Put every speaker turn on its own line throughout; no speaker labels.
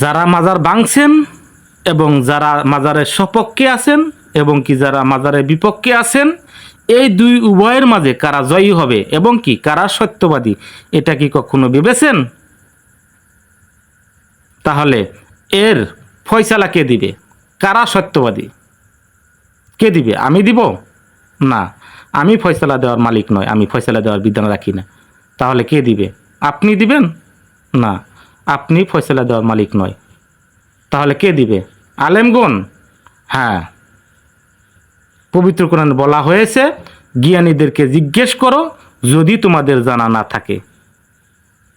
যারা মাজার ভাঙছেন এবং যারা মাজারের সপক্ষে আছেন এবং কি যারা মাজারের বিপক্ষে আছেন, এই দুই উভয়ের মাঝে কারা জয়ী হবে এবং কি কারা সত্যবাদী, এটা কি কখনো ভেবেছেন? তাহলে এর ফয়সালা কে দিবে? কারা সত্যবাদী? কে দিবে? আমি দিব? না, আমি ফয়সালা দেওয়ার মালিক নয় আমি ফয়সালা দেওয়ার বিধান রাখি না। তাহলে কে দিবে? আপনি দিবেন? না। আপনি ফয়সলা দেওয়ার মালিক নয়। তাহলে কে দিবে? আলেমগণ? হ্যাঁ। পবিত্র কোরআন বলা হয়েছে, জ্ঞানীদেরকে জিজ্ঞেস করো যদি তোমাদের জানা না থাকে।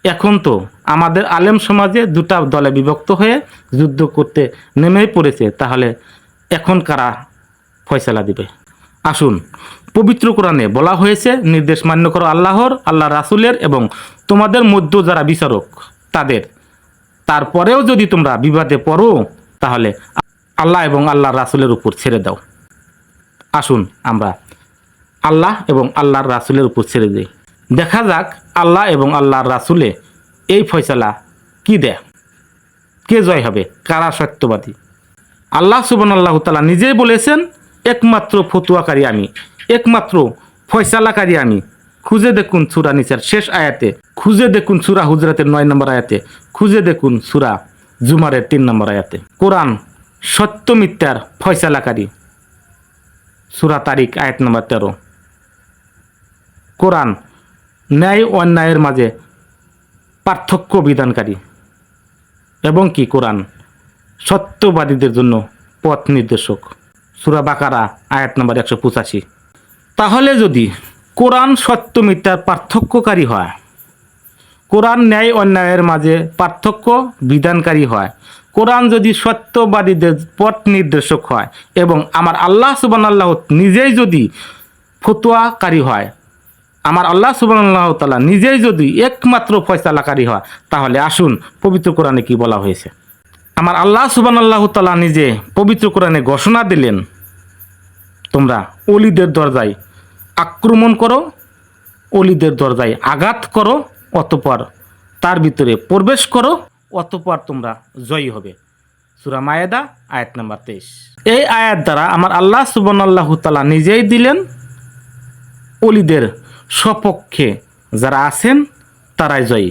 এখন তো আমাদের আলেম সমাজে দুটা দলে বিভক্ত হয়ে যুদ্ধ করতে নেমেই পড়েছে, তাহলে এখন কারা ফয়সালা দিবে? আসুন, পবিত্র কোরআনে বলা হয়েছে, নির্দেশ মান্য করো আল্লাহর আল্লাহ রাসুলের এবং তোমাদের মধ্য যারা বিচারক, তাদের। তারপরেও যদি তোমরা বিবাদে পড়ো, তাহলে আল্লাহ এবং আল্লাহ রাসুলের উপর ছেড়ে দাও। আসুন আমরা আল্লাহ এবং আল্লাহর রাসুলের উপর ছেড়ে দিই। দেখা যাক আল্লাহ এবং আল্লাহর রাসুলে এই ফয়সালা কি দেয়। কে জয় হবে? কারা সত্যবাদী? আল্লাহ সুবন আল্লাহ তালা নিজেই বলেছেন, একমাত্র ফতুয়াকারী আমি, একমাত্র ফয়সালাকারী আমি। খুঁজে দেখুন সুরা নিচার শেষ আয়াতে, খুঁজে দেখুন সুরা হুজরাতের নয় নম্বর আয়াতে, খুঁজে দেখুন সুরা জুমারের তিন নম্বর আয়াতে। কোরআন সত্য মিথ্যার ফয়সালাকারী। সুরা তারিখ আয়াত নম্বর তেরো। কোরআন ন্যায় অন্যায়ের মাঝে পার্থক্য বিধানকারী। এবং কি কোরআন? সত্যবাদীদের জন্য পথ নির্দেশক। সুরা বাকারা আয়াত নম্বর একশো পঁচাশি। তাহলে যদি কোরআন সত্য মিথ্যার পার্থক্যকারী হয়। কোরআন ন্যায় অন্যায়ের মাঝে পার্থক্য বিধানকারী হয়। কোরআন যদি সত্যবাদীদের পথ নির্দেশক হয় এবং আমার আল্লাহ সুবান আল্লাহ নিজেই যদি ফতুয়াকারী হয়, আমার আল্লাহ সুবান আল্লাহ তালা নিজেই যদি একমাত্র ফয়সালাকারী হয়, তাহলে আসুন পবিত্র কোরআনে কি বলা হয়েছে? আমার আল্লাহ সুবান আল্লাহ তালা নিজে পবিত্র কোরআনে ঘোষণা দিলেন, তোমরা অলিদের দরজায় আক্রমণ করো, অলিদের দরজায় আঘাত করো, অতপর তার ভিতরে প্রবেশ করো, অতপর তোমরা জয়ী হবে। সুরা মায়েদা, আয়াত নাম্বার তেইশ। এই আয়াত দ্বারা আমার আল্লাহ সুবান আল্লাহ তালা নিজেই দিলেন, অলিদের সপক্ষে যারা আছেন, তারাই জয়ী।